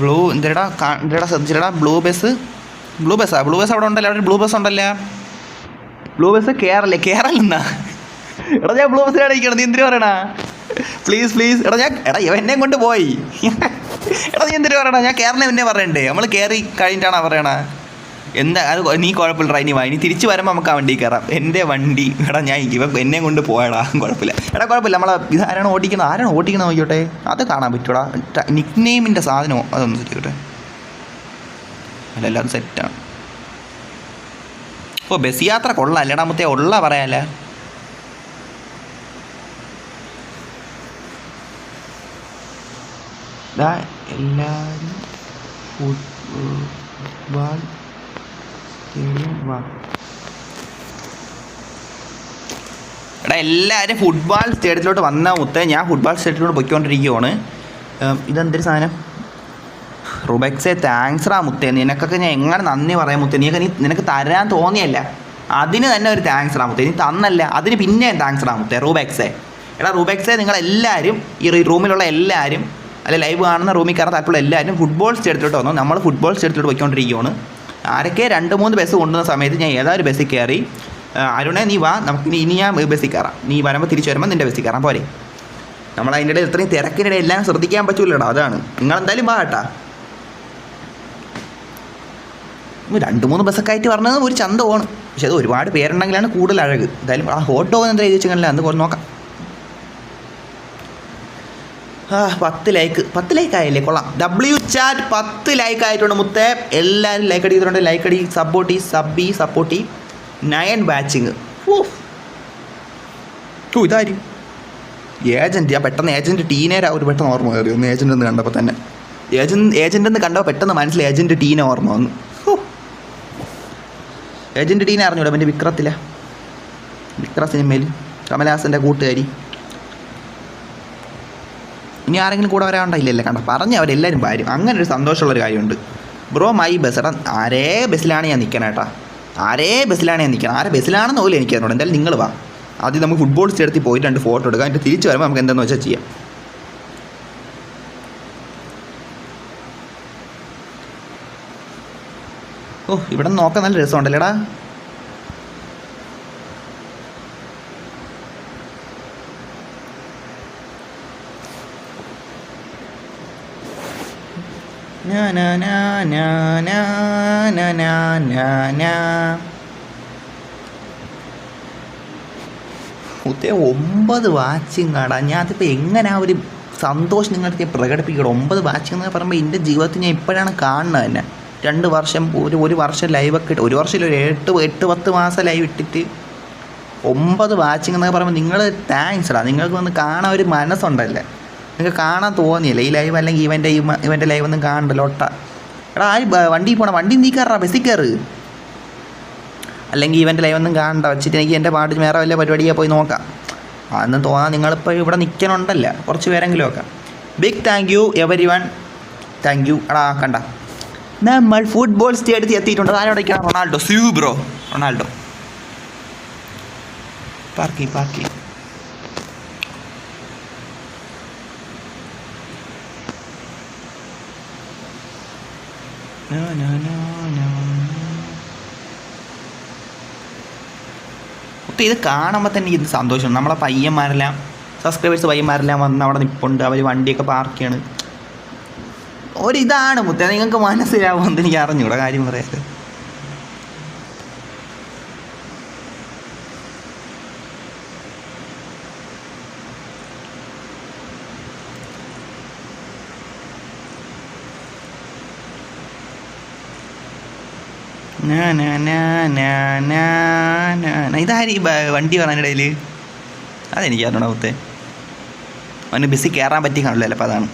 Blue എന്തെടാ എന്തെടാ ശ്രദ്ധിച്ചില്ലടാ ബ്ലൂ ബസ്. ബ്ലൂ ബസ്സാ? ബ്ലൂ ബസ് അവിടെ ഉണ്ടല്ലോ? അവിടെ ബ്ലൂ ബസ് ഉണ്ടല്ലോ? ബ്ലൂ ബസ് കയറല്ലേ കേരള എടാ ഞാൻ ബ്ലൂ ബസ്സിലാണ് ഇരിക്കണം നീ എന്തിനു പറയണ? പ്ലീസ് പ്ലീസ് എടാ ഞാൻ എടാ ഇവ എന്നെ കൊണ്ട് പോയി. എടാ നീ എന്തിനു പറയണ? ഞാൻ കേരളം എന്നെ പറയണ്ടേ? നമ്മൾ കയറി കഴിഞ്ഞിട്ടാണ് പറയണ. എന്താ അത് നീ കുഴപ്പമില്ല ഇനി വാ. ഇനി തിരിച്ച് വരുമ്പോൾ നമുക്ക് ആ വണ്ടി കയറാം എന്റെ വണ്ടി. എടാ ഞാൻ ഇപ്പം എന്നെ കൊണ്ട് പോയടാ. കുഴപ്പമില്ല. എടാ കുഴപ്പമില്ല. നമ്മളെ ഇത് ആരാണ് ഓടിക്കുന്നത്? ആരാണ് ഓടിക്കുന്നത് നോക്കിയോട്ടെ അത് കാണാൻ പറ്റൂടാ. നിക് നെയിമിന്റെ സാധനമോ അതൊന്നും ശരിയോട്ടെ അല്ല എല്ലാം സെറ്റാണ് ഓ ബസ് യാത്ര കൊള്ളാം. അല്ലടാ മുത്തേ ഉള്ള പറയാല്ലേ? എല്ലാവരും ഫുട്ബോൾ എടാ എല്ലാവരും ഫുട്ബോൾ സ്റ്റേഡിയത്തിലോട്ട് വന്ന മുത്തേ. ഞാൻ ഫുട്ബോൾ സ്റ്റേഡിയത്തിലോട്ട് പൊയ്ക്കൊണ്ടിരിക്കുകയാണ് ഇതെന്തൊരു സാധനം? റുബെക്സെ താങ്ക്സ് റാ മുത്തേ. നിനക്കൊക്കെ ഞാൻ എങ്ങനെ നന്ദി പറയാം മുത്തേ? നീ നീ നിനക്ക് തരാൻ തോന്നിയല്ല. അതിന് തന്നെ ഒരു താങ്ക്സ് റാ മുത്തേ. നീ തന്നല്ല. അതിന് പിന്നെയും താങ്ക്സ് റാ മുത്തേ റുബെക്സെ. എടാ റുബെക്സെ നിങ്ങളെല്ലാവരും ഈ റൂമിലുള്ള എല്ലാവരും അല്ലെ ലൈവ് കാണുന്ന റൂമിൽ കയറാൻ താല്പര്യമുള്ള എല്ലാവരും ഫുട്ബോൾ സ്റ്റേഡിയത്തിലോട്ട് വന്നു. നമ്മൾ ഫുട്ബോൾ സ്റ്റേഡിയത്തിലോട്ട് പോയിക്കൊണ്ടിരിക്കുകയാണ് ആരൊക്കെ രണ്ട് മൂന്ന് ബസ് കൊണ്ടുവന്ന സമയത്ത് ഞാൻ ഏതാ ഒരു ബസ്സിൽ കയറി അരുണെ നീ വാ നമുക്ക് ഇനി ഞാൻ ബസ്സിൽ കയറാം. നീ വരുമ്പോൾ തിരിച്ചു വരുമ്പോൾ നിന്റെ ബസ്സിൽ കയറാം പോരെ. നമ്മൾ അതിന്റെ ഇടയിൽ ഇത്രയും തിരക്കിനിടെ എല്ലാം ശ്രദ്ധിക്കാൻ പറ്റൂലടാ അതാണ്. നിങ്ങൾ എന്തായാലും വാ കേട്ടാ. രണ്ട് മൂന്ന് ബസ്സൊക്കെ ആയിട്ട് പറഞ്ഞത് ഒരു ചന്ത പോകണം പക്ഷെ അത് ഒരുപാട് പേരുണ്ടെങ്കിലാണ് കൂടുതൽ അഴക്. എന്തായാലും ആ ഹോട്ട് എന്താ ചോദിച്ചെങ്കിലും അന്ന് നോക്കാം. ആ പത്ത് ലൈക്ക് പത്ത് ലൈക്ക് ആയില്ലേ? കൊള്ളാം. ഡബ്ല്യു ചാറ്റ് പത്ത് ലൈക്ക് ആയിട്ടുണ്ട് മുത്തേ. എല്ലാവരും ലൈക്ക് അടിക്കുന്നുണ്ട്. ലൈക്ക് അടി സപ്പോർട്ടി സബ്ബി സപ്പോർട്ടി നയൻ ബാച്ചിങ് ഓ ഇതാരും ഏജന്റ് ഞാൻ പെട്ടെന്ന് ഏജന്റ് ടീനേരാ ഒരു പെട്ടെന്ന് ഓർമ്മ കയറി. ഒന്ന് ഏജന്റ് എന്ന് കണ്ടപ്പോൾ തന്നെ. ഏജന്റ് ഏജന്റ് എന്ന് കണ്ടപ്പോൾ പെട്ടെന്ന് മനസ്സിൽ ഏജന്റ് ടീനെ ഓർമ്മ വന്നു. ഏജന്റ് ടീനെ അറിഞ്ഞൂടെ അവന്റെ വിക്രത്തില. വിക്ര സിനിമയിൽ കമലഹാസന്റെ കൂട്ടുകാരി. ഇനി ആരെങ്കിലും കൂടെ വരാണ്ടായില്ലല്ലേ കണ്ട പറഞ്ഞ അവരെല്ലാവരും വരും. അങ്ങനെ ഒരു സന്തോഷമുള്ളൊരു കാര്യമുണ്ട്. ബ്രോ മൈ ബസ് ആരേ ബസ്സിലാണ് ഞാൻ നിൽക്കണം ഏട്ടാ ആരേ ബസ്സിലാണ് ഞാൻ നിൽക്കണം ആരെ ബസ്സിലാണെന്ന് പോലും എനിക്ക് അതിനോട് എന്തായാലും നിങ്ങൾ വാ. ആദ്യം നമുക്ക് ഫുട്ബോൾ സ്റ്റേഡിയത്തിൽ പോയിട്ട് രണ്ട് ഫോട്ടോ എടുക്കാം. എന്നിട്ട് തിരിച്ച് വരുമ്പോൾ നമുക്ക് എന്താണെന്ന് വെച്ചാൽ ചെയ്യാം. ഓ ഇവിടെ നോക്കാൻ നല്ല രസമുണ്ടല്ലേടാ. ഉത്തേ ഒമ്പത് വാച്ചിങ് കാടാ ഞാൻ അതിപ്പോൾ എങ്ങനെ ആ ഒരു സന്തോഷം നിങ്ങൾക്ക് പ്രകടിപ്പിക്കണം? ഒമ്പത് വാച്ചിങ് എന്ന് പറയുമ്പോൾ എന്റെ ജീവിതത്തിൽ ഞാൻ ഇപ്പോഴാണ് കാണുന്നത് തന്നെ. രണ്ട് വർഷം ഒരു ഒരു വർഷം ലൈവൊക്കെ ഇട്ട് ഒരു വർഷം ഒരു എട്ട് എട്ട് പത്ത് മാസം ലൈവ് ഇട്ടിട്ട് ഒമ്പത് വാച്ചിങ് എന്നൊക്കെ പറയുമ്പോൾ നിങ്ങൾ താങ്ക്സ് ഇടാം നിങ്ങൾക്ക് വന്ന് കാണാൻ ഒരു മനസ്സുണ്ടല്ലേ? നിങ്ങൾക്ക് കാണാൻ തോന്നിയില്ല. ഈ ലൈവ് അല്ലെങ്കിൽ ഇവന്റെ ഇവന്റെ ലൈവ് ഒന്നും കാണണ്ട ഒട്ട. എടാ ആര് വണ്ടി പോണ വണ്ടി നീ കയറാ ബസ്സിൽ കയറ് അല്ലെങ്കിൽ ഇവന്റെ ലൈവ് ഒന്നും കാണണ്ട വെച്ചിട്ട് എനിക്ക് എന്റെ പാട്ട് വേറെ വല്ല പരിപാടിയാണ് പോയി നോക്കാം. അതൊന്നും തോന്നാൻ നിങ്ങളിപ്പോൾ ഇവിടെ നിൽക്കണുണ്ടല്ല കുറച്ച് പേരെങ്കിലും ഒക്കെ. Big thank you every one thank you എടാ കണ്ട. നമ്മൾ ഫുട്ബോൾ സ്റ്റേഡിയത്തിൽ എത്തിയിട്ടുണ്ട്. ആരോടൊക്കെയാണ് റൊണാൾഡോ. സ്യൂ ബ്രോ. റൊണാൾഡോ. പാർക്കി പാർക്കി Na. ഇത് കാണുമ്പോൾ തന്നെ ഇത് സന്തോഷം. നമ്മളെ പയ്യന്മാരെല്ലാം സബ്സ്ക്രൈബേഴ്സ് പയ്യന്മാരെല്ലാം വന്ന് അവിടെ നിൽപ്പുണ്ട് അവർ വണ്ടിയൊക്കെ പാർക്ക് ചെയ്യാണ്. ഒരിതാണ് മുത്തേ. നിങ്ങൾക്ക് മനസ്സിലാവുമെന്ന് എനിക്ക് അറിഞ്ഞൂടെ കാര്യം പറയാറ് നാ, നാ, നാ, നാ, നാ, നാ, നാ. ഇതാര് വണ്ടി പറയാനിടയിൽ അതെനിക്ക് അറിയണ മുത്തേ. അവന് ബസ്സിൽ കയറാൻ പറ്റി കാണില്ല ചിലപ്പോൾ അതാണ്.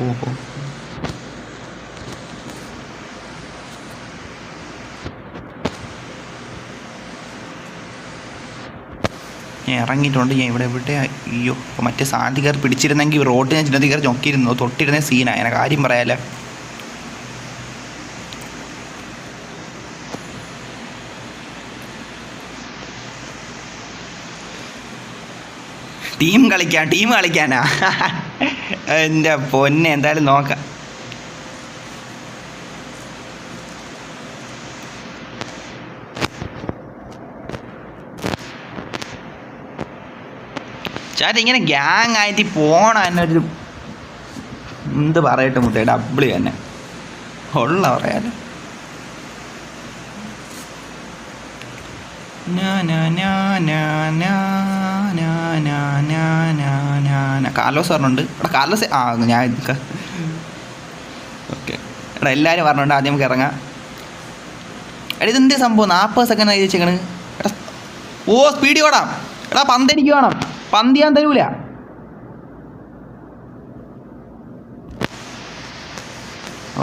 ഓഹോ. ഞാൻ ഇറങ്ങിയിട്ടുണ്ട്. ഞാൻ ഇവിടെ എവിടെ? അയ്യോ അപ്പോൾ മറ്റേ സാധനത്തിൽ കയറി പിടിച്ചിരുന്നെങ്കിൽ റോഡ് ഞാൻ ചിന്നത്തിൽ കയറി ചൊക്കിയിരുന്നു തൊട്ടിരുന്ന സീനാണ് എന്നെ കാര്യം പറയാല്ലേ ടീം കളിക്കാൻ ടീം കളിക്കാനാ? എന്റെ പൊന്നെ എന്തായാലും നോക്കാം. ചേട്ടാ ഇങ്ങനെ ഗ്യാങ് ആയിട്ട് പോണ എന്നൊരു എന്ത് പറയട്ടെ മുട്ടേ ഡബിൾ തന്നെ ഉള്ള പറയാൽ കാർലോസ് പറഞ്ഞുണ്ട് ഇവിടെ കാർലോസ് ആ ഞാൻ ഓക്കെ എടാ എല്ലാവരും പറഞ്ഞിട്ടുണ്ട് ആദ്യം നമുക്ക് ഇറങ്ങാം എടാ ഇതെന്തേ സംഭവം നാൽപ്പത് സെക്കൻഡ് ആയി വെച്ചേക്കണ് എടാ ഓ സ്പീഡ് വേണം എടാ പന്തടിക്ക് വേണം പന്ത് ഞാൻ തരൂല.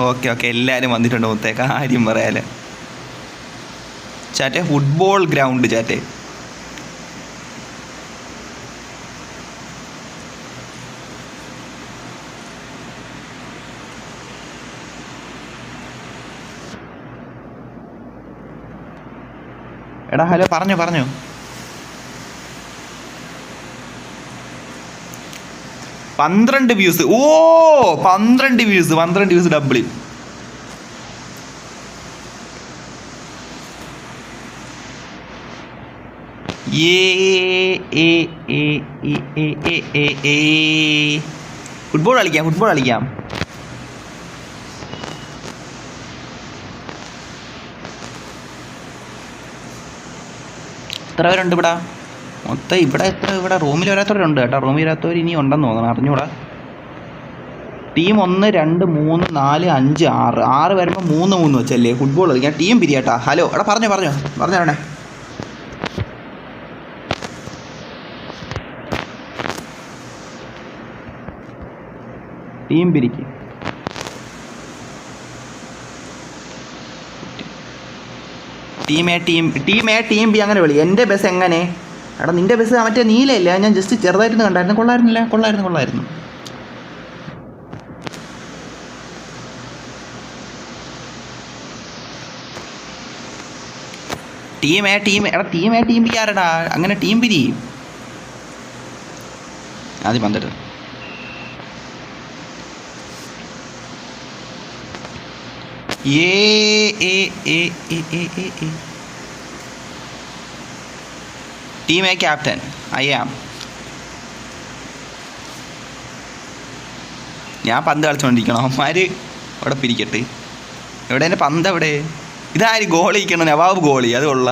ഓക്കെ ഓക്കെ എല്ലാവരും വന്നിട്ടുണ്ട് മുത്തേ കാര്യം പറയാൽ ചാറ്റെ ഫുട്ബോൾ ഗ്രൗണ്ട് ചാറ്റെ. എടാ ഹലോ പറഞ്ഞു പറഞ്ഞോ. പന്ത്രണ്ട് വ്യൂസ് ഓ പന്ത്രണ്ട് വ്യൂസ് പന്ത്രണ്ട് വ്യൂസ് ഡബിൾ ഫുട്ബോൾ കളിക്കാം ഫുട്ബോൾ കളിക്കാം. എത്ര പേരുണ്ട് ഇവിടെ? മൊത്തം ഇവിടെ എത്ര ഇവിടെ റൂമിൽ വരാത്തവരുണ്ട് കേട്ടോ. റൂമിൽ വരാത്തവർ ഇനി ഉണ്ടെന്ന് തോന്നണം. അറിഞ്ഞൂടാ. ടീം ഒന്ന് രണ്ട് മൂന്ന് നാല് അഞ്ച് ആറ്. ആറ് വരുമ്പോൾ മൂന്ന് മൂന്ന് വെച്ചല്ലേ? ഫുട്ബോൾ കളിക്കാൻ. ടീം പിരിയാട്ടാ. ഹലോ എടാ പറഞ്ഞോ പറഞ്ഞോ. പറഞ്ഞോ വേണേ team പിരിക്ക്. Team A team team A team B അങ്ങനെ വിളി. എന്റെ ബസ് എങ്ങനെ? എടാ നിന്റെ ബസ് മറ്റേ നീലയില്ല? ഞാൻ ജസ്റ്റ് ചെറുതായിട്ടൊന്ന് കണ്ടായിരുന്നു. കൊള്ളായിരുന്നില്ല? കൊള്ളായിരുന്നു കൊള്ളായിരുന്നു. ടീം എ ടീം എടാ ടീം എ ടീം ആരടാ? അങ്ങനെ ടീം പിരി ആദ്യം പന്തെടുത്ത് ഏ ഏ ഏ ഏ ഏ ഏ A team A captain I am ഞാൻ പന്ത് കളിച്ചുകൊണ്ടിരിക്കണം അവന്മാർ അവിടെ പിരിക്കട്ടെ. എവിടെ? എന്റെ പന്ത് എവിടെ? ഇതാര് ഗോളി നവാബ് ഗോളി അത് കൊള്ള.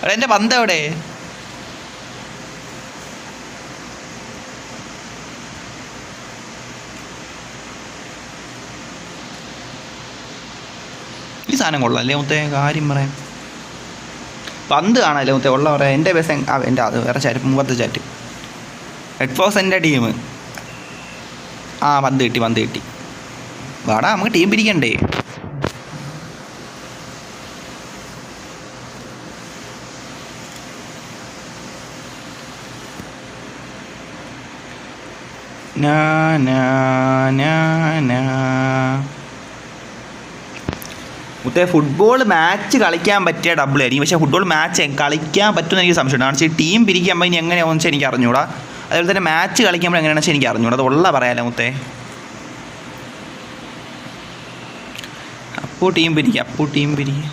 അവിടെ എന്റെ പന്ത് എവിടെ? ഈ സാധനം കൊള്ളാം അല്ലേ? മൊത്തം കാര്യം പറയാം. പന്ത് കാണാമല്ലോ മുത്തേ ഉള്ള പറയാം എന്റെ ബസ് ആ എന്റെ അത് വേറെ ചാറ്റ് മുമ്പത്തെ ചാറ്റ് ഹെഡ്ഫോസ് എന്റെ ടീം ആ പന്ത് കിട്ടി പന്ത് കിട്ടി. വാടാ നമുക്ക് ടീം പിരിക്കണ്ടേ? നാ നാ. മുത്തേ ഫുട്ബോൾ മാച്ച് കളിക്കാൻ പറ്റിയ ഡബിൾ ആയിരിക്കും. പക്ഷേ ഫുട്ബോൾ മാച്ച് കളിക്കാൻ പറ്റുമെന്ന് എനിക്ക് സംശയമുണ്ട്. കാരണം വെച്ചാൽ ടീം പിരിക്കുമ്പോൾ ഇനി എങ്ങനെയാണെന്ന് വെച്ചാൽ എനിക്ക് അറിഞ്ഞൂടാ. അതുപോലെ തന്നെ മാച്ച് കളിക്കുമ്പോൾ എങ്ങനെയാണെന്ന് വെച്ചാൽ എനിക്ക് അറിഞ്ഞൂടാ. അത് ഉള്ള പറയാലോ മുത്തേ? അപ്പോൾ ടീം പിരിക്കുക അപ്പോൾ ടീം പിരിക്കുക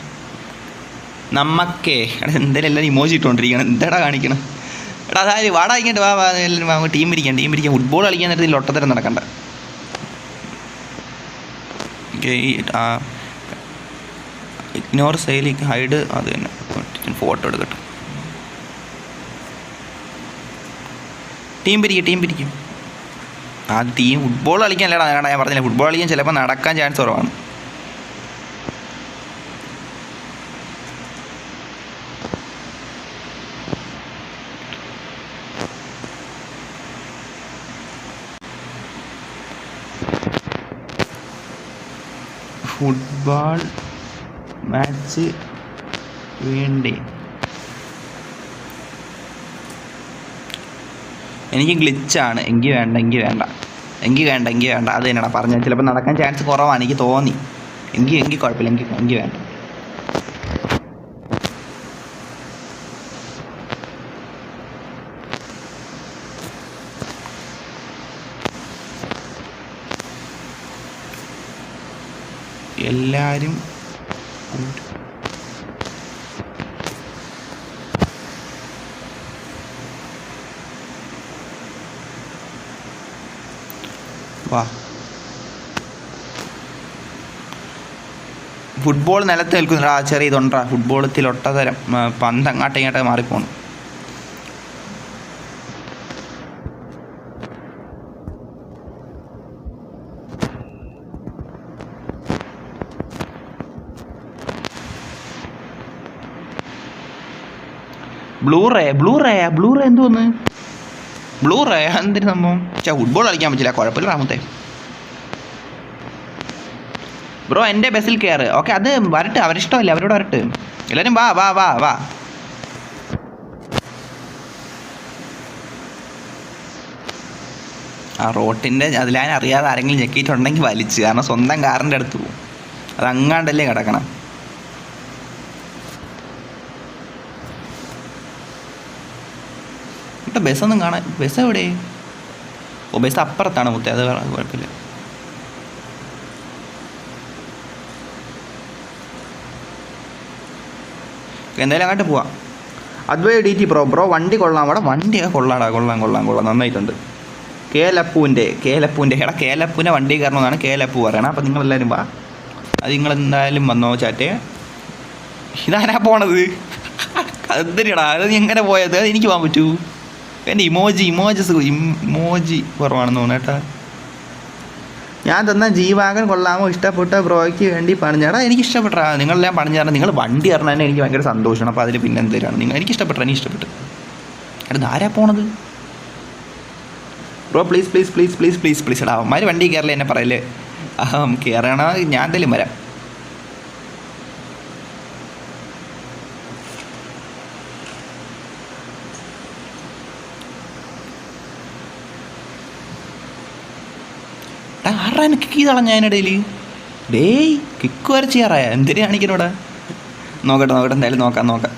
നമ്മക്കേ എടാ എന്തായാലും എല്ലാവരും ഇമോജി ഇട്ടുകൊണ്ടിരിക്കണം. എന്താടാ കാണിക്കണം? എടാ അതായത് വാടാ ഇങ്ങോട്ട് വാ എല്ലാവരും ടീം പിരിക്കാം ടീം പിരിക്കാം. ഫുട്ബോൾ കളിക്കാൻ നേരത്തിൽ ഒട്ടത്തരം നടക്കണ്ട. ഇഗ്നോർ സെയിലിക്ക് ഹൈഡ് അത് തന്നെ. ഫോട്ടോ എടുക്കട്ടെ. ടീം പിരിക്കും ടീം പിരിക്കും. ആ ടീം ഫുട്ബോൾ കളിക്കാനല്ലടാ ഞാൻ ഞാൻ പറഞ്ഞില്ല ഫുട്ബോൾ കളിക്കാൻ ചിലപ്പോൾ നടക്കാൻ ചാൻസ് കുറവാണ്. ഫുട്ബോൾ മാച്ച് വേണ്ടേ. എനിക്ക് ഗ്ലിച്ചാണ് എങ്കിൽ വേണ്ട എങ്കിൽ വേണ്ട. എങ്കിൽ വേണ്ട എങ്കിൽ വേണ്ട. അത് തന്നെയാണ് പറഞ്ഞത്. ചിലപ്പോൾ നടക്കാൻ ചാൻസ് കുറവാണ്. എനിക്ക് തോന്നി. എങ്കിൽ എങ്കിൽ കുഴപ്പമില്ല. എങ്കിൽ എങ്കിൽ വേണ്ട. എല്ലാവരും വാ. ഫുട്ബോൾ നിലത്ത് നിൽക്കുന്നുണ്ടാ ചെറിയ ഇതുണ്ടാ ഫുട്ബോളത്തിൽ ഒട്ടതരം പന്ത് അങ്ങോട്ടും ഇങ്ങോട്ടും മാറിപ്പോണം. Blue ray blue ray blue ray എന്തോന്ന്? ബ്ലൂ റേ എന്തിനു സംഭവം? ചാ ഫുട്ബോൾ കളിക്കാൻ പറ്റില്ല കുഴപ്പമില്ല റാമത്തെ. ബ്രോ എന്റെ ബസ്സിൽ കയറ് ഓക്കെ അത് വരട്ടെ അവരിഷ്ടമല്ല അവരോട് വരട്ടെ. എല്ലാവരും വാ വാ വാ വാ. ആ റോട്ടിന്റെ അതിലാൻ അറിയാതെ ആരെങ്കിലും ഞെക്കിയിട്ടുണ്ടെങ്കിൽ വലിച്ച് കാരണം സ്വന്തം കാറിന്റെ അടുത്ത് പോകും. അത് അങ്ങാണ്ടല്ലേ കിടക്കണം. ഇപ്പം ബസ്സൊന്നും കാണാൻ ബസ് എവിടെ? ഓ ബസ് അപ്പുറത്താണ് മുത്തേ അത് കുഴപ്പമില്ല. എന്തായാലും അങ്ങോട്ട് പോവാം. അതുവഴി ഡി ടി ബ്രോ ബ്രോ വണ്ടി കൊള്ളാം അവിടെ. വണ്ടിയൊക്കെ കൊള്ളാടാ കൊള്ളാം കൊള്ളാം കൊള്ളാം. നന്നായിട്ടുണ്ട്. കേലപ്പൂവിന്റെ കേലപ്പൂവിന്റെ എടാ കേലപ്പൂവിന്റെ വണ്ടി കയറണമെന്നാണ് കേലപ്പൂ പറയണം. അപ്പം നിങ്ങളെല്ലാവരും വാ. അത് നിങ്ങളെന്തായാലും വന്നോ ചാറ്റേ. ഇതാരാ പോണത്? എന്തിനാടാ അത് എങ്ങനെ പോയത്? അത് എനിക്ക് പോകാൻ പറ്റൂ. എന്റെ ഇമോജി ഇമോജസ് ഇമോജി കുറവാണെന്ന് തോന്നുന്നു കേട്ടാ. ഞാൻ തന്ന ജീവാകൻ കൊള്ളാമോ? ഇഷ്ടപ്പെട്ട ബ്രോയ്ക്ക് വേണ്ടി പണിഞ്ഞാടാ എനിക്ക് ഇഷ്ടപ്പെട്ടാ. നിങ്ങളെല്ലാം തരണം. നിങ്ങൾ വണ്ടി ഇറങ്ങാൻ എനിക്ക് ഭയങ്കര സന്തോഷമാണ് അപ്പോൾ അതിൽ പിന്നെ എന്തെങ്കിലും നിങ്ങൾ എനിക്ക് ഇഷ്ടപ്പെട്ടു എനിക്ക് ഇഷ്ടപ്പെട്ടു. എടാ ആരാ പോണത്? Bro please please please please please please എടാ അവന്മാർ വണ്ടി കയറില്ല എന്നെ പറയല്ലേ ആ കയറണ ഞാൻ എന്തായാലും വരാം. എടാ എനിക്ക് കിക്ക് തളഞ്ഞ അതിനിടയിൽ ഡേയ് കിക്ക് വരെ ചെയ്യാറായ? എന്തിനാ കാണിക്കണോടാ നോക്കട്ടെ നോക്കട്ടെ എന്തായാലും നോക്കാം നോക്കാം.